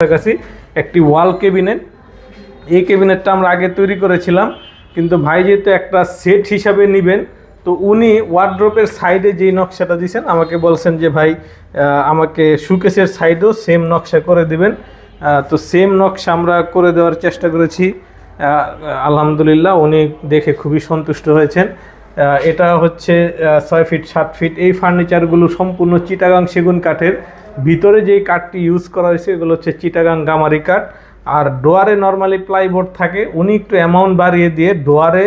কাছাকাছি একটি ওয়াল কেবিনেট এই ক্যাবিনেটটা আমরা আগে তৈরি করেছিলাম, কিন্তু ভাই যেহেতু একটা সেট হিসাবে নেবেন, তো উনি ওয়ার্ড্রপের সাইডে যেই নকশাটা দিয়েছেন, আমাকে বলছেন যে, ভাই আমাকে সুকেসের সাইডেও সেম নকশা করে দিবেন। তো সেম নকশা আমরা করে দেওয়ার চেষ্টা করেছি। আলহামদুলিল্লাহ উনি দেখে খুবই সন্তুষ্ট হয়েছেন। এটা হচ্ছে ছয় ফিট, সাত ফিট। এই ফার্নিচারগুলো সম্পূর্ণ চিটাগাং সেগুন কাঠের। ভিতরে যেই কাঠটি ইউজ করা হয়েছে, এগুলো হচ্ছে চিটাগাং গামারি কাঠ আর ডোয়ারে নর্মালি প্লাইবোর্ড থাকে, উনি একটু অ্যামাউন্ট বাড়িয়ে দিয়ে ডোয়ারে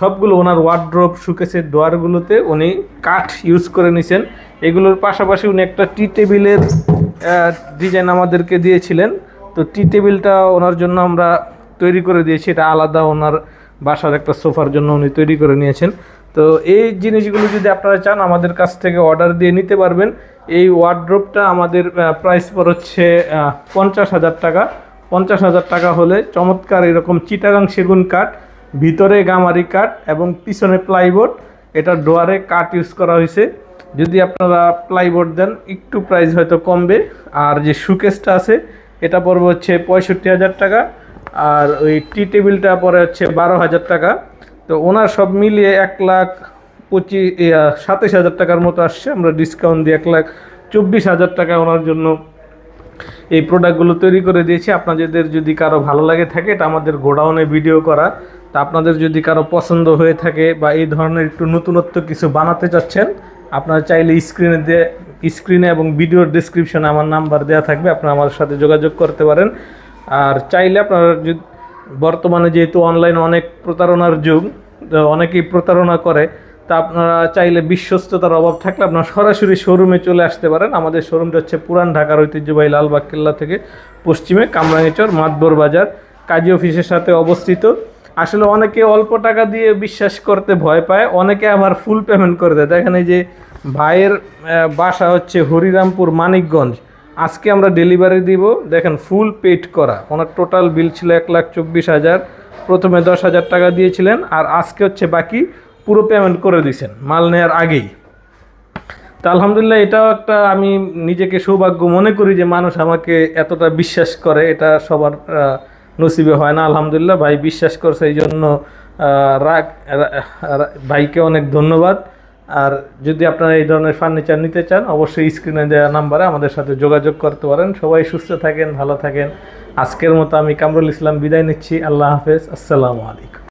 সবগুলো ওনার ওয়ার্ড্রপ সুকেসের ডোয়ারগুলোতে উনি কাঠ ইউজ করে নিছেন। এগুলোর পাশাপাশি উনি একটা টি টেবিলের ডিজাইন আমাদেরকে দিয়েছিলেন। তো টি টেবিলটা ওনার জন্য আমরা তৈরি করে দিয়েছি। এটা আলাদা ওনার বাসার একটা সোফার জন্য উনি তৈরি করে নিয়েছেন। তো এই জিনিসগুলো যদি আপনারা চান, আমাদের কাছ থেকে অর্ডার দিয়ে নিতে পারবেন। এই ওয়ার্ড্রপটা আমাদের প্রাইস পর হচ্ছে পঞ্চাশ হাজার টাকা। পঞ্চাশ হাজার টাকা হলে চমৎকার এরকম চিটাগাং সেগুন কাঠ, ভিতরে গামারি কাঠ এবং পিছনে প্লাইবোর্ড এটা ডোয়ারে কাঠ ইউজ করা হয়েছে। যদি আপনারা প্লাইবোর্ড দেন, একটু প্রাইস হয়তো কমবে। আর যে সুকেসটা আছে, এটা পড়বে হচ্ছে পঁয়ষট্টি হাজার টাকা। আর ওই টি টেবিলটা পরে হচ্ছে বারো হাজার টাকা। তো ওনার সব মিলিয়ে এক লাখ পঁচিশ সাতাশ হাজার টাকার মতো আসছে। আমরা ডিসকাউন্ট দিয়ে এক লাখ চব্বিশ হাজার টাকা ওনার জন্য এই প্রোডাক্টগুলো তৈরি করে দিয়েছি। আপনাদের যদি কারও ভালো লাগে থাকে, এটা আমাদের গোডাউনে ভিডিও করা। তা আপনাদের যদি কারও পছন্দ হয়ে থাকে বা এই ধরনের একটু নতুনত্ব কিছু বানাতে চাচ্ছেন, আপনারা চাইলে স্ক্রিনে দিয়ে স্ক্রিনে এবং ভিডিওর ডিসক্রিপশনে আমার নাম্বার দেওয়া থাকবে। আপনারা আমার সাথে যোগাযোগ করতে পারেন। আর চাইলে আপনারা বর্তমানে যেহেতু অনলাইন অনেক প্রতারণার যুগ অনেকেই প্রতারণা করে। তা আপনারা চাইলে বিশ্বস্ততার অভাব থাকলে আপনারা সরাসরি শোরুমে চলে আসতে পারেন। আমাদের শোরুমটা হচ্ছে পুরান ঢাকার ঐতিহ্যবাহী লালবাগ কেল্লা থেকে পশ্চিমে কামরাঙ্গিচর মাতবর বাজার, কাজী অফিসের সাথে অবস্থিত। আসলে অনেকে অল্প টাকা দিয়ে বিশ্বাস করতে ভয় পায়, অনেকে আবার ফুল পেমেন্ট করে দেয়। দেখেন এই যে ভাইয়ের বাসা হচ্ছে হরিরামপুর, মানিকগঞ্জ। আজকে আমরা ডেলিভারি দিব, দেখেন ফুল পেড করা। ওনার টোটাল বিল ছিল এক লাখ চব্বিশ হাজার। প্রথমে দশ হাজার টাকা দিয়েছিলেন, আর আজকে হচ্ছে বাকি পুরো পেমেন্ট করে দিয়েছেন মাল নেওয়ার আগেই। তা আলহামদুলিল্লাহ এটাও একটা আমি নিজেকে সৌভাগ্য মনে করি যে মানুষ আমাকে এতটা বিশ্বাস করে, এটা সবার নসিবে হয় না। আলহামদুলিল্লাহ ভাই বিশ্বাস করছে, এই জন্য রাগ ভাইকে অনেক ধন্যবাদ। আর যদি আপনারা এই ধরনের ফার্নিচার নিতে চান, অবশ্যই স্ক্রিনে দেওয়া নাম্বারে আমাদের সাথে যোগাযোগ করতে পারেন। সবাই সুস্থ থাকেন, ভালো থাকেন। আজকের মতো আমি কামরুল ইসলাম বিদায় নিচ্ছি। আল্লাহ হাফেজ। আসসালামু আলাইকুম।